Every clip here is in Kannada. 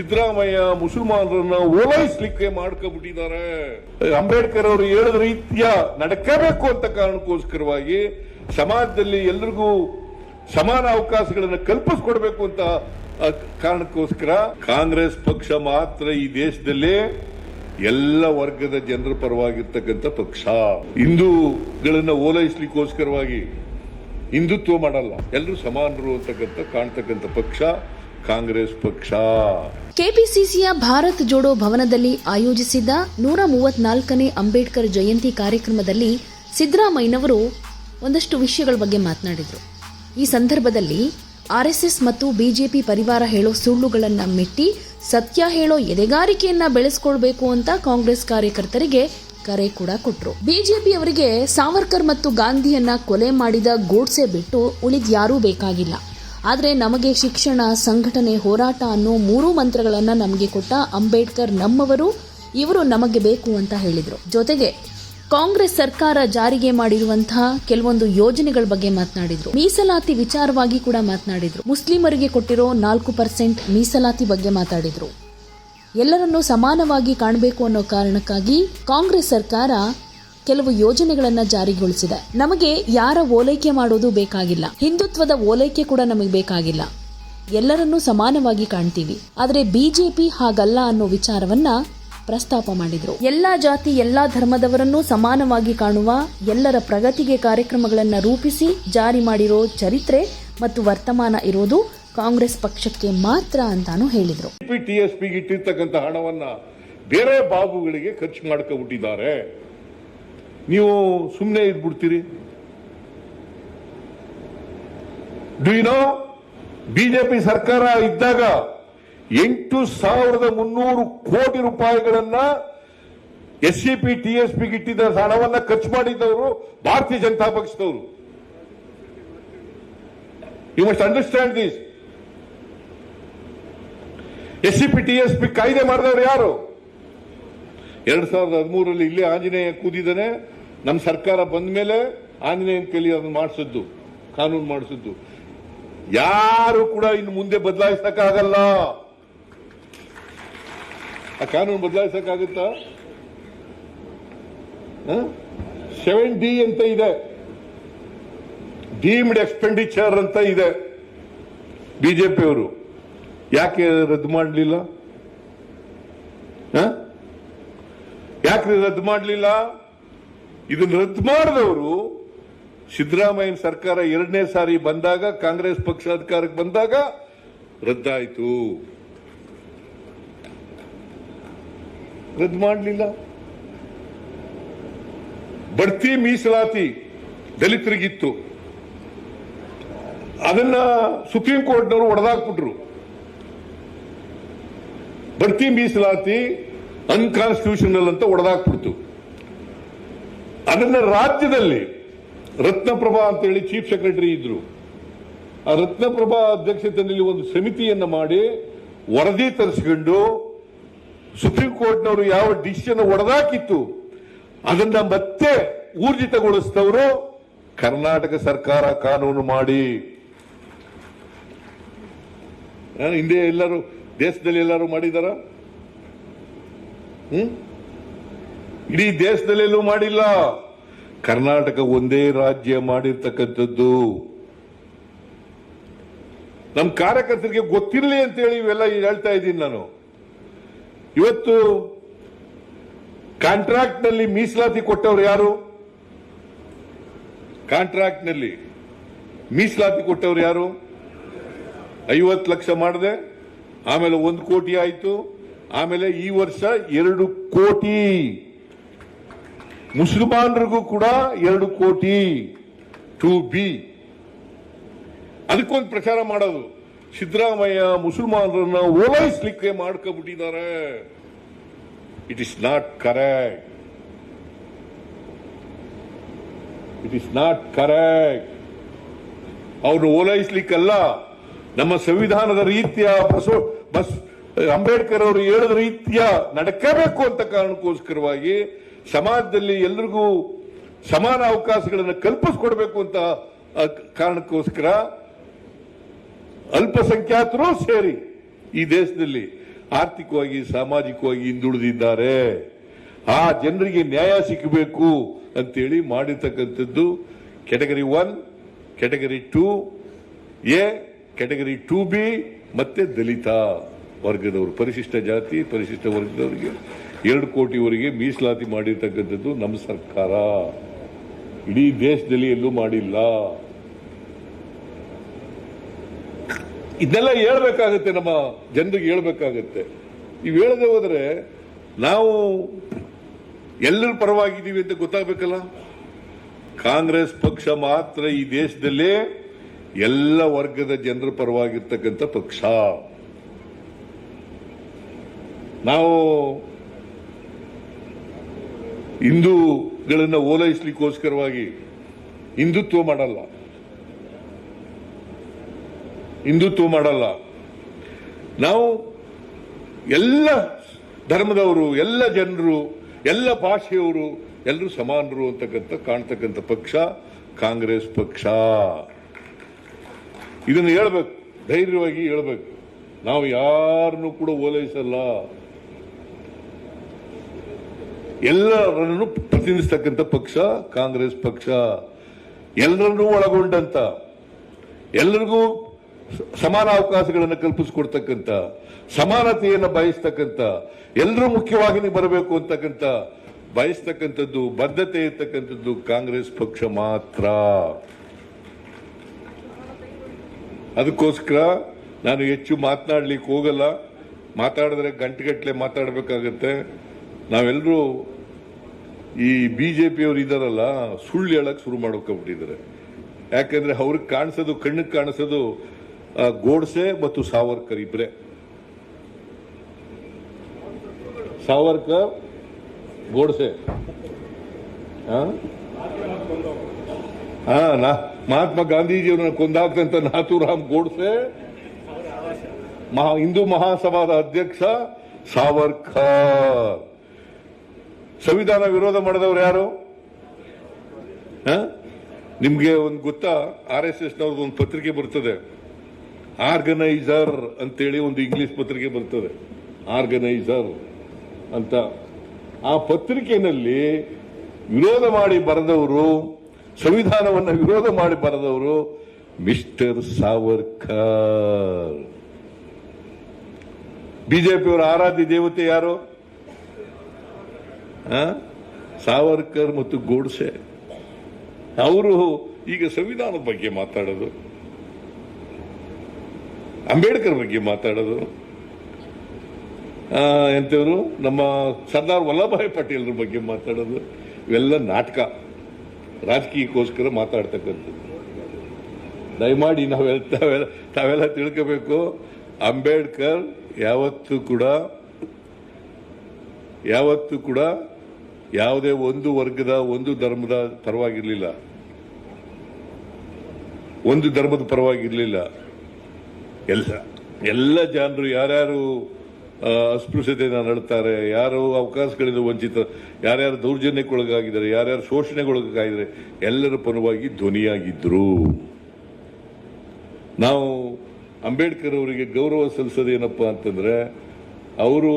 ಸಿದ್ದರಾಮಯ್ಯ ಮುಸಲ್ಮಾನರನ್ನ ಓಲೈಸ್ಲಿಕ್ಕೆ ಮಾಡ್ಕೊಬಿಟ್ಟಿದ್ದಾರೆ. ಅಂಬೇಡ್ಕರ್ ಅವರು ಹೇಳಿದ ರೀತಿಯ ನಡ್ಕಬೇಕು ಅಂತ ಕಾರಣಕ್ಕೋಸ್ಕರವಾಗಿ ಸಮಾಜದಲ್ಲಿ ಎಲ್ರಿಗೂ ಸಮಾನ ಅವಕಾಶಗಳನ್ನು ಕಲ್ಪಿಸ್ಕೊಡ್ಬೇಕು ಅಂತ ಕಾರಣಕ್ಕೋಸ್ಕರ ಕಾಂಗ್ರೆಸ್ ಪಕ್ಷ ಮಾತ್ರ ಈ ದೇಶದಲ್ಲಿ ಎಲ್ಲ ವರ್ಗದ ಜನರ ಪರವಾಗಿರ್ತಕ್ಕಂಥ ಪಕ್ಷ. ಹಿಂದೂಗಳನ್ನ ಓಲೈಸ್ಲಿಕ್ಕೋಸ್ಕರವಾಗಿ ಹಿಂದುತ್ವ ಮಾಡಲ್ಲ. ಎಲ್ಲರೂ ಸಮಾನರು ಅಂತಕ್ಕಂಥ ಕಾಣ್ತಕ್ಕಂಥ ಪಕ್ಷ. ಕಾಂಗ್ರೆಸ್ ಪಕ್ಷ. ಕೆಪಿಸಿಸಿಯ ಭಾರತ್ ಜೋಡೋ ಭವನದಲ್ಲಿ ಆಯೋಜಿಸಿದ್ದ ನೂರ ಮೂವತ್ನಾಲ್ಕನೇ ಅಂಬೇಡ್ಕರ್ ಜಯಂತಿ ಕಾರ್ಯಕ್ರಮದಲ್ಲಿ ಸಿದ್ದರಾಮಯ್ಯನವರು ಒಂದಷ್ಟು ವಿಷಯಗಳ ಬಗ್ಗೆ ಮಾತನಾಡಿದರು. ಈ ಸಂದರ್ಭದಲ್ಲಿ ಆರ್ಎಸ್ಎಸ್ ಮತ್ತು ಬಿಜೆಪಿ ಪರಿವಾರ ಹೇಳೋ ಸುಳ್ಳುಗಳನ್ನು ಮೆಟ್ಟಿ ಸತ್ಯ ಹೇಳೋ ಎದೆಗಾರಿಕೆಯನ್ನ ಬೆಳೆಸ್ಕೊಳ್ಬೇಕು ಅಂತ ಕಾಂಗ್ರೆಸ್ ಕಾರ್ಯಕರ್ತರಿಗೆ ಕರೆ ಕೂಡ ಕೊಟ್ಟರು ಬಿಜೆಪಿ ಅವರಿಗೆ ಸಾವರ್ಕರ್ ಮತ್ತು ಗಾಂಧಿಯನ್ನ ಕೊಲೆ ಮಾಡಿದ ಗೋಡ್ಸೆ ಬಿಟ್ಟು ಉಳಿದ್ಯಾರೂ ಬೇಕಾಗಿಲ್ಲ. ಆದರೆ ನಮಗೆ ಶಿಕ್ಷಣ, ಸಂಘಟನೆ, ಹೋರಾಟ ಅನ್ನೋ ಮೂರೂ ಮಂತ್ರಗಳನ್ನು ನಮಗೆ ಕೊಟ್ಟ ಅಂಬೇಡ್ಕರ್ ನಮ್ಮವರು, ಇವರು ನಮಗೆ ಬೇಕು ಅಂತ ಹೇಳಿದರು. ಜೊತೆಗೆ ಕಾಂಗ್ರೆಸ್ ಸರ್ಕಾರ ಜಾರಿಗೆ ಮಾಡಿರುವಂತಹ ಕೆಲವೊಂದು ಯೋಜನೆಗಳ ಬಗ್ಗೆ ಮಾತನಾಡಿದ್ರು. ಮೀಸಲಾತಿ ವಿಚಾರವಾಗಿ ಕೂಡ ಮಾತನಾಡಿದ್ರು. ಮುಸ್ಲಿಮರಿಗೆ ಕೊಟ್ಟಿರೋ ನಾಲ್ಕು ಪರ್ಸೆಂಟ್ ಮೀಸಲಾತಿ ಬಗ್ಗೆ ಮಾತಾಡಿದ್ರು ಎಲ್ಲರನ್ನೂ ಸಮಾನವಾಗಿ ಕಾಣಬೇಕು ಅನ್ನೋ ಕಾರಣಕ್ಕಾಗಿ ಕಾಂಗ್ರೆಸ್ ಸರ್ಕಾರ ಕೆಲವು ಯೋಜನೆಗಳನ್ನ ಜಾರಿಗೊಳಿಸಿದೆ. ನಮಗೆ ಯಾರ ಓಲೈಕೆ ಮಾಡೋದು ಬೇಕಾಗಿಲ್ಲ. ಹಿಂದುತ್ವದ ಓಲೈಕೆ ಕೂಡ ನಮಗೆ ಬೇಕಾಗಿಲ್ಲ. ಎಲ್ಲರನ್ನೂ ಸಮಾನವಾಗಿ ಕಾಣ್ತೀವಿ. ಆದರೆ ಬಿಜೆಪಿ ಹಾಗಲ್ಲ ಅನ್ನೋ ವಿಚಾರವನ್ನ ಪ್ರಸ್ತಾಪ ಮಾಡಿದ್ರು. ಎಲ್ಲಾ ಜಾತಿ, ಎಲ್ಲಾ ಧರ್ಮದವರನ್ನು ಸಮಾನವಾಗಿ ಕಾಣುವ ಎಲ್ಲರ ಪ್ರಗತಿಗೆ ಕಾರ್ಯಕ್ರಮಗಳನ್ನ ರೂಪಿಸಿ ಜಾರಿ ಮಾಡಿರೋ ಚರಿತ್ರೆ ಮತ್ತು ವರ್ತಮಾನ ಇರೋದು ಕಾಂಗ್ರೆಸ್ ಪಕ್ಷಕ್ಕೆ ಮಾತ್ರ ಅಂತಾನು ಹೇಳಿದ್ರು. ಹಣವನ್ನ ಬೇರೆ ಬಾಬುಗಳಿಗೆ ಖರ್ಚು ಮಾಡ್ಕೊಬಿಟ್ಟಿದ್ದಾರೆ. ನೀವು ಸುಮ್ಮನೆ ಇದ್ಬಿಡ್ತೀರಿ. ಡು ಯು ನೋ ಬಿಜೆಪಿ ಸರ್ಕಾರ ಇದ್ದಾಗ ಎಂಟು ಸಾವಿರದ ಮುನ್ನೂರು ಕೋಟಿ ರೂಪಾಯಿಗಳನ್ನ ಎಸ್ ಸಿ ಪಿ ಟಿ ಇಟ್ಟಿದ್ದ ಹಣವನ್ನ ಖರ್ಚು ಮಾಡಿದ್ದವರು ಭಾರತೀಯ ಜನತಾ ಪಕ್ಷದವರು. You must understand this S C P T S P ಕಾಯ್ದೆ ಮಾಡಿದವರು ಯಾರು? ಎರಡ್ ಸಾವಿರದ ಹದಿಮೂರರಲ್ಲಿ ಇಲ್ಲೇ ಆಂಜನೇಯ ಕೂದಿದ್ದಾನೆ ನಮ್ಮ ಸರ್ಕಾರ ಬಂದ ಮೇಲೆ ಆಂಜನೇಯನ ಕೈಲಿ ಅದನ್ನು ಮಾಡಿಸಿದ್ದು, ಕಾನೂನು ಮಾಡಿಸಿದ್ದು. ಯಾರು ಕೂಡ ಇನ್ನು ಮುಂದೆ ಬದಲಾಯಿಸಕ್ಕಾಗಲ್ಲ. ಆ ಕಾನೂನು ಬದಲಾಯಿಸಕ್ಕಾಗುತ್ತಾ? ಸೆವೆನ್ ಡಿ ಅಂತ ಇದೆ. ಡೀಮ್ಡ್ ಎಕ್ಸ್ಪೆಂಡಿಚರ್ ಅಂತ ಇದೆ. ಬಿಜೆಪಿಯವರು ಯಾಕೆ ರದ್ದು ಮಾಡಲಿಲ್ಲ? ಯಾಕೆ ರದ್ದು ಮಾಡಲಿಲ್ಲ? ಇದನ್ನು ರದ್ದು ಮಾಡಿದವರು ಸಿದ್ದರಾಮಯ್ಯನ ಸರ್ಕಾರ ಎರಡನೇ ಸಾರಿ ಬಂದಾಗ ಕಾಂಗ್ರೆಸ್ ಪಕ್ಷ ಅಧಿಕಾರಕ್ಕೆ ಬಂದಾಗ ರದ್ದಾಯಿತು. ರದ್ದು ಮಾಡಲಿಲ್ಲ. ಬಡ್ತಿ ಮೀಸಲಾತಿ ದಲಿತರಿಗಿತ್ತು. ಅದನ್ನ ಸುಪ್ರೀಂ ಕೋರ್ಟ್ನವರು ಒಡೆದಾಕ್ಬಿಟ್ರು. ಬಡ್ತಿ ಮೀಸಲಾತಿ ಅನ್ಕಾನ್ಸ್ಟಿಟ್ಯೂಷನಲ್ ಅಂತ ಒಡೆದಾಕ್ಬಿಡ್ತು. ಅದನ್ನ ರಾಜ್ಯದಲ್ಲಿ ರತ್ನಪ್ರಭಾ ಅಂತೇಳಿ ಚೀಫ್ ಸೆಕ್ರೆಟರಿ ಇದ್ರು. ಆ ರತ್ನಪ್ರಭಾ ಅಧ್ಯಕ್ಷತೆಯಲ್ಲಿ ಒಂದು ಸಮಿತಿಯನ್ನ ಮಾಡಿ ವರದಿ ತರಿಸ್ಕೊಂಡು ಸುಪ್ರೀಂ ಕೋರ್ಟ್ನವರು ಯಾವ ಡಿಸಿಷನ್ ಒಡೆದಾಕಿತ್ತು, ಅದನ್ನ ಮತ್ತೆ ಊರ್ಜಿತಗೊಳಿಸಿದವರು ಕರ್ನಾಟಕ ಸರ್ಕಾರ ಕಾನೂನು ಮಾಡಿ. ಹಿಂದೆ ಎಲ್ಲರೂ, ದೇಶದಲ್ಲಿ ಎಲ್ಲರೂ ಮಾಡಿದಾರ? ಹ್ಮ್? ಇಡೀ ದೇಶದಲ್ಲೆಲ್ಲೂ ಮಾಡಿಲ್ಲ. ಕರ್ನಾಟಕ ಒಂದೇ ರಾಜ್ಯ ಮಾಡಿರ್ತಕ್ಕಂಥದ್ದು. ನಮ್ಮ ಕಾರ್ಯಕರ್ತರಿಗೆ ಗೊತ್ತಿರಲಿ ಅಂತೇಳಿ ಇವೆಲ್ಲ ಹೇಳ್ತಾ ಇದ್ದೀನಿ ನಾನು. ಇವತ್ತು ಕಾಂಟ್ರಾಕ್ಟ್ನಲ್ಲಿ ಮೀಸಲಾತಿ ಕೊಟ್ಟವರು ಯಾರು? ಕಾಂಟ್ರಾಕ್ಟ್ನಲ್ಲಿ ಮೀಸಲಾತಿ ಕೊಟ್ಟವರು ಯಾರು? ಐವತ್ತು ಲಕ್ಷ ಮಾಡಿದೆ, ಆಮೇಲೆ ಒಂದು ಕೋಟಿ ಆಯಿತು, ಆಮೇಲೆ ಈ ವರ್ಷ ಎರಡು ಕೋಟಿ. ಮುಸಲ್ಮಾನರಿಗೂ ಕೂಡ ಎರಡು ಕೋಟಿ ಟು ಬಿ ಅದಕ್ಕೊಂದು ಪ್ರಚಾರ ಮಾಡೋದು. ಸಿದ್ದರಾಮಯ್ಯ ಮುಸಲ್ಮಾನರನ್ನ ಓಲೈಸ್ಲಿಕ್ಕೆ ಮಾಡ್ಕೊಬಿಟ್ಟಿದ್ದಾರೆ. It is not correct it is not correct ಅವ್ರನ್ನ ಓಲೈಸ್ಲಿಕ್ಕಲ್ಲ. ನಮ್ಮ ಸಂವಿಧಾನದ ರೀತಿಯ ಬಸವ, ಬಸ್, ಅಂಬೇಡ್ಕರ್ ಅವರು ಹೇಳಿದ ರೀತಿಯ, ನಡ್ಕಬೇಕು ಅಂತ ಕಾರಣಕ್ಕೋಸ್ಕರವಾಗಿ ಸಮಾಜದಲ್ಲಿ ಎಲ್ರಿಗೂ ಸಮಾನ ಅವಕಾಶಗಳನ್ನು ಕಲ್ಪಿಸ್ಕೊಡ್ಬೇಕು ಅಂತ ಕಾರಣಕ್ಕೋಸ್ಕರ ಅಲ್ಪಸಂಖ್ಯಾತರು ಸೇರಿ ಈ ದೇಶದಲ್ಲಿ ಆರ್ಥಿಕವಾಗಿ, ಸಾಮಾಜಿಕವಾಗಿ ಹಿಂದುಳಿದಿದ್ದಾರೆ. ಆ ಜನರಿಗೆ ನ್ಯಾಯ ಸಿಕ್ಕಬೇಕು ಅಂತೇಳಿ ಮಾಡಿರ್ತಕ್ಕಂಥದ್ದು category one category two, A category two B ಮತ್ತೆ ದಲಿತ ವರ್ಗದವರು, ಪರಿಶಿಷ್ಟ ಜಾತಿ, ಪರಿಶಿಷ್ಟ ವರ್ಗದವರಿಗೆ. ಎರಡು ಕೋಟಿವರೆಗೆ ಮೀಸಲಾತಿ ಮಾಡಿರ್ತಕ್ಕಂಥದ್ದು ನಮ್ಮ ಸರ್ಕಾರ. ಇಡೀ ದೇಶದಲ್ಲಿ ಎಲ್ಲೂ ಮಾಡಿಲ್ಲ. ಇದನ್ನೆಲ್ಲ ಹೇಳ್ಬೇಕಾಗತ್ತೆ, ನಮ್ಮ ಜನರಿಗೆ ಹೇಳ್ಬೇಕಾಗತ್ತೆ. ನೀವು ಹೇಳದೆ ಹೋದ್ರೆ ನಾವು ಎಲ್ಲರ ಪರವಾಗಿದ್ದೀವಿ ಅಂತ ಗೊತ್ತಾಗಬೇಕಲ್ಲ? ಕಾಂಗ್ರೆಸ್ ಪಕ್ಷ ಮಾತ್ರ ಈ ದೇಶದಲ್ಲೇ ಎಲ್ಲ ವರ್ಗದ ಜನರ ಪರವಾಗಿರ್ತಕ್ಕಂಥ ಪಕ್ಷ. ನಾವು ಹಿಂದೂಗಳನ್ನ ಓಲೈಸ್ಲಿಕ್ಕೋಸ್ಕರವಾಗಿ ಹಿಂದುತ್ವ ಮಾಡಲ್ಲ. ಹಿಂದುತ್ವ ಮಾಡಲ್ಲ. ನಾವು ಎಲ್ಲ ಧರ್ಮದವರು, ಎಲ್ಲ ಜನರು, ಎಲ್ಲ ಭಾಷೆಯವರು ಎಲ್ಲರೂ ಸಮಾನರು ಅಂತಕ್ಕಂಥ, ಕಾಣ್ತಕ್ಕಂಥ ಪಕ್ಷ ಕಾಂಗ್ರೆಸ್ ಪಕ್ಷ. ಇದನ್ನು ಹೇಳ್ಬೇಕು, ಧೈರ್ಯವಾಗಿ ಹೇಳ್ಬೇಕು. ನಾವು ಯಾರನ್ನು ಕೂಡ ಓಲೈಸಲ್ಲ. ಎಲ್ಲರನ್ನು ಪ್ರತಿನಿಧಿಸ್ತಕ್ಕಂಥ ಪಕ್ಷ, ಕಾಂಗ್ರೆಸ್ ಪಕ್ಷ, ಎಲ್ಲರನ್ನೂ ಒಳಗೊಂಡಂತ, ಎಲ್ಲರಿಗೂ ಸಮಾನ ಅವಕಾಶಗಳನ್ನು ಕಲ್ಪಿಸಿಕೊಡ್ತಕ್ಕಂಥ ಸಮಾನತೆಯನ್ನು ಬಯಸ್ತಕ್ಕಂಥ ಎಲ್ಲರೂ ಮುಖ್ಯವಾಗಿ ಬರಬೇಕು ಅಂತಕ್ಕಂಥ ಬಯಸ್ತಕ್ಕಂಥದ್ದು, ಬದ್ಧತೆ ಇರ್ತಕ್ಕಂಥದ್ದು ಕಾಂಗ್ರೆಸ್ ಪಕ್ಷ ಮಾತ್ರ. ಅದಕ್ಕೋಸ್ಕರ ನಾನು ಹೆಚ್ಚು ಮಾತನಾಡ್ಲಿಕ್ಕೆ ಹೋಗಲ್ಲ. ಮಾತಾಡಿದ್ರೆ ಗಂಟೆಗಟ್ಟಲೆ ಮಾತಾಡಬೇಕಾಗತ್ತೆ. ನಾವೆಲ್ಲರೂ ಈ ಬಿ ಜೆ ಪಿಯವ್ರು ಇದ್ದಾರಲ್ಲ ಸುಳ್ಳು ಹೇಳಕ್ ಶುರು ಮಾಡ್ಕೊಂಡ್ಬಿಟ್ಟಿದ್ದಾರೆ ಯಾಕಂದ್ರೆ ಅವ್ರಿಗೆ ಕಾಣಿಸೋದು, ಕಣ್ಣಿಗೆ ಕಾಣಿಸೋದು ಗೋಡ್ಸೆ ಮತ್ತು ಸಾವರ್ಕರ್ ಸಾವರ್ಕ ಸಾವರ್ಕರ್, ಗೋಡ್ಸೆ? ಹಾ ನಾ, ಮಹಾತ್ಮ ಗಾಂಧೀಜಿಯವರನ್ನ ಕೊಂದಾಕ್ತಂತ ನಾಥೂರಾಮ್ ಗೋಡ್ಸೆ, ಮಹಾ, ಹಿಂದೂ ಮಹಾಸಭಾದ ಅಧ್ಯಕ್ಷ ಸಾವರ್ಕರ್. ಸಂವಿಧಾನ ವಿರೋಧ ಮಾಡಿದವರು ಯಾರು? ನಿಮ್ಗೆ ಒಂದು ಗೊತ್ತಾ? ಆರ್ ಎಸ್ ಎಸ್ ನವ್ರದ್ದು ಒಂದು ಪತ್ರಿಕೆ ಬರ್ತದೆ. ಆರ್ಗನೈಸರ್ ಅಂತೇಳಿ ಒಂದು ಇಂಗ್ಲಿಷ್ ಪತ್ರಿಕೆ ಬರ್ತದೆ. ಆರ್ಗನೈಸರ್ ಅಂತ. ಆ ಪತ್ರಿಕೆಯಲ್ಲಿ ವಿರೋಧ ಮಾಡಿ ಬರೆದವರು, ಸಂವಿಧಾನವನ್ನು ವಿರೋಧ ಮಾಡಿ ಬರೆದವರು ಮಿಸ್ಟರ್ ಸಾವರ್ಕರ್. ಬಿಜೆಪಿಯವರ ಆರಾಧ್ಯ ದೇವತೆ ಯಾರು? ಸಾವರ್ಕರ್ ಮತ್ತು ಗೋಡ್ಸೆ. ಅವರು ಈಗ ಸಂವಿಧಾನದ ಬಗ್ಗೆ ಮಾತಾಡೋದು. ಅಂಬೇಡ್ಕರ್ ಬಗ್ಗೆ ಮಾತಾಡೋದು. ಎಂತವರು? ನಮ್ಮ ಸರ್ದಾರ್ ವಲ್ಲಭಾಯ್ ಪಟೇಲ್ರ ಬಗ್ಗೆ ಮಾತಾಡೋದು. ಇವೆಲ್ಲ ನಾಟಕ. ರಾಜಕೀಯಕ್ಕೋಸ್ಕರ ಮಾತಾಡ್ತಕ್ಕಂಥದ್ದು. ದಯಮಾಡಿ ನಾವೆಲ್ಲ, ತಾವೆಲ್ಲ ತಾವೆಲ್ಲ ತಿಳ್ಕೋಬೇಕು. ಅಂಬೇಡ್ಕರ್ ಯಾವತ್ತೂ ಕೂಡ ಯಾವತ್ತೂ ಕೂಡ ಯಾವುದೇ ಒಂದು ವರ್ಗದ, ಒಂದು ಧರ್ಮದ ಪರವಾಗಿರಲಿಲ್ಲ. ಒಂದು ಧರ್ಮದ ಪರವಾಗಿರಲಿಲ್ಲ. ಎಲ್ಲ ಎಲ್ಲ ಜನರು, ಯಾರ್ಯಾರು ಅಸ್ಪೃಶ್ಯತೆಯನ್ನು ನಡ್ತಾರೆ, ಯಾರು ಅವಕಾಶಗಳಿಂದ ವಂಚಿತ, ಯಾರ್ಯಾರು ದೌರ್ಜನ್ಯಕ್ಕೊಳಗಾಗಿದ್ದಾರೆ, ಯಾರ್ಯಾರು ಶೋಷಣೆಗೊಳಗಾಗಿದ್ದಾರೆ, ಎಲ್ಲರ ಪರವಾಗಿ ಧ್ವನಿಯಾಗಿದ್ದರು ನಾವು ಅಂಬೇಡ್ಕರ್ ಅವರಿಗೆ ಗೌರವ ಸಲ್ಲಿಸೋದೇನಪ್ಪ ಅಂತಂದರೆ, ಅವರು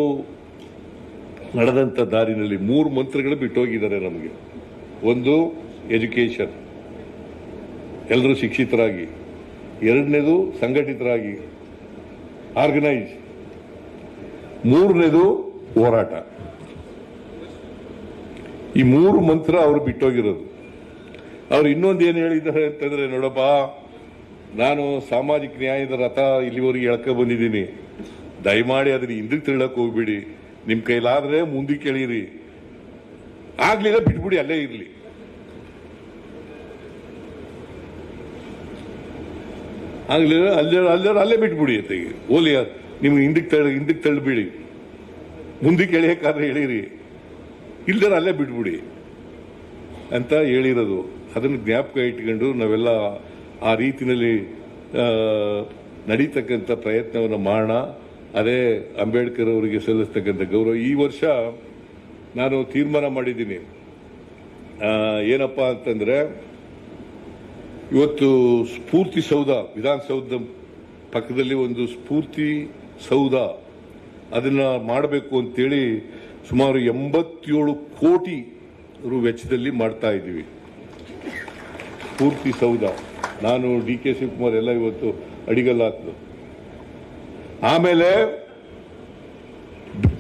ನಡೆದಂತ ದಾರಿನಲ್ಲಿ ಮೂರು ಮಂತ್ರಗಳು ಬಿಟ್ಟೋಗಿದ್ದಾರೆ ನಮಗೆ. ಒಂದು, ಎಜುಕೇಷನ್. ಎಲ್ಲರೂ ಶಿಕ್ಷಿತರಾಗಿ. ಎರಡನೇದು, ಸಂಘಟಿತರಾಗಿ. ಆರ್ಗನೈಸ್. ಮೂರನೇದು, ಹೋರಾಟ. ಈ ಮೂರು ಮಂತ್ರ ಅವರು ಬಿಟ್ಟೋಗಿರೋದು. ಅವ್ರು ಇನ್ನೊಂದು ಏನು ಹೇಳಿದ್ದಾರೆ ಅಂತಂದ್ರೆ, ನೋಡಪ್ಪ, ನಾನು ಸಾಮಾಜಿಕ ನ್ಯಾಯದ ರಥ ಇಲ್ಲಿವರೆಗೆ ಎಳ್ಕೊ ಬಂದಿದ್ದೀನಿ. ದಯಮಾಡಿ ಅದನ್ನ ಹಿಂದಕ್ಕೆ ತಿಳಕ್ ಹೋಗ್ಬಿಡಿ. ನಿಮ್ ಕೈಲಾದ್ರೆ ಮುಂದೆ ಕೇಳಿರಿ. ಆಗ್ಲಿಲ್ಲ ಬಿಟ್ಬಿಡಿ, ಅಲ್ಲೇ ಇರಲಿ. ಆಗ್ಲಿಲ್ಲ, ಅಲ್ಲೇ ಅಲ್ಲೇ ಅಲ್ಲೇ ಬಿಟ್ಬಿಡಿ ಅತ್ತೆಗೆ. ಓಲಿ, ನಿಮ್ಗೆ ಹಿಂದಕ್ಕೆ ತಳ್ಳಿ, ಹಿಂದಕ್ಕೆ ತಳ್ಳಿಬಿಡಿ. ಮುಂದಕ್ಕೆ ಕೇಳಿಯಕ್ಕಾದ್ರೆ ಹೇಳಿರಿ. ಇಲ್ದಾರ ಅಲ್ಲೇ ಬಿಟ್ಬಿಡಿ ಅಂತ ಹೇಳಿರೋದು. ಅದನ್ನು ಜ್ಞಾಪಕ ಇಟ್ಕೊಂಡು ನಾವೆಲ್ಲ ಆ ರೀತಿಯಲ್ಲಿ ನಡೀತಕ್ಕಂಥ ಪ್ರಯತ್ನವನ್ನು ಮಾಡೋಣ. ಅದೇ ಅಂಬೇಡ್ಕರ್ ಅವರಿಗೆ ಸಲ್ಲಿಸ್ತಕ್ಕಂಥ ಗೌರವ. ಈ ವರ್ಷ ನಾನು ತೀರ್ಮಾನ ಮಾಡಿದ್ದೀನಿ. ಏನಪ್ಪ ಅಂತಂದ್ರೆ, ಇವತ್ತು ಸ್ಫೂರ್ತಿ ಸೌಧ ವಿಧಾನಸೌಧ ಪಕ್ಕದಲ್ಲಿ ಒಂದು ಸ್ಫೂರ್ತಿ ಸೌಧ. ಅದನ್ನ ಮಾಡಬೇಕು ಅಂತೇಳಿ ಸುಮಾರು ಎಂಬತ್ತೇಳು ಕೋಟಿ ರು ವೆಚ್ಚದಲ್ಲಿ ಮಾಡ್ತಾ ಇದ್ದೀವಿ. ಸ್ಫೂರ್ತಿ ಸೌಧ. ನಾನು ಡಿ ಕೆ ಶಿವಕುಮಾರ್ ಎಲ್ಲ ಇವತ್ತು ಅಡಿಗಲ್ಲ ಹಾಕಿದ್ರು ಆಮೇಲೆ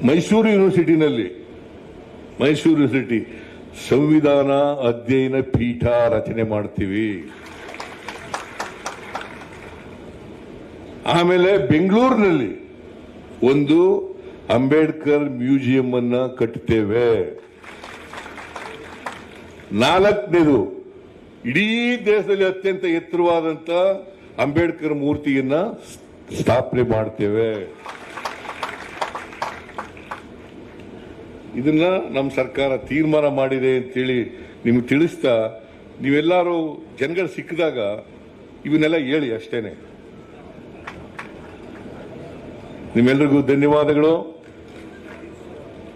ಮೈಸೂರು ಯೂನಿವರ್ಸಿಟಿನಲ್ಲಿ, ಮೈಸೂರು ಯೂನಿವರ್ಸಿಟಿ ಸಂವಿಧಾನ ಅಧ್ಯಯನ ಪೀಠ ರಚನೆ ಮಾಡ್ತೀವಿ. ಆಮೇಲೆ ಬೆಂಗಳೂರಿನಲ್ಲಿ ಒಂದು ಅಂಬೇಡ್ಕರ್ ಮ್ಯೂಸಿಯಂ ಅನ್ನ ಕಟ್ಟುತ್ತೇವೆ ನಾಲ್ಕನೇದು, ಇಡೀ ದೇಶದಲ್ಲಿ ಅತ್ಯಂತ ಎತ್ತರವಾದಂತ ಅಂಬೇಡ್ಕರ್ ಮೂರ್ತಿಯನ್ನ ಸ್ಥಾಪನೆ ಮಾಡ್ತೇವೆ. ಇದನ್ನ ನಮ್ಮ ಸರ್ಕಾರ ತೀರ್ಮಾನ ಮಾಡಿದೆ ಅಂತೇಳಿ ನಿಮ್ಗೆ ತಿಳಿಸ್ತಾ, ನೀವೆಲ್ಲರೂ ಜನಗಳು ಸಿಕ್ಕಿದಾಗ ಇವನ್ನೆಲ್ಲ ಹೇಳಿ ಅಷ್ಟೇನೆ. ನಿಮ್ಮೆಲ್ಲರಿಗೂ ಧನ್ಯವಾದಗಳು.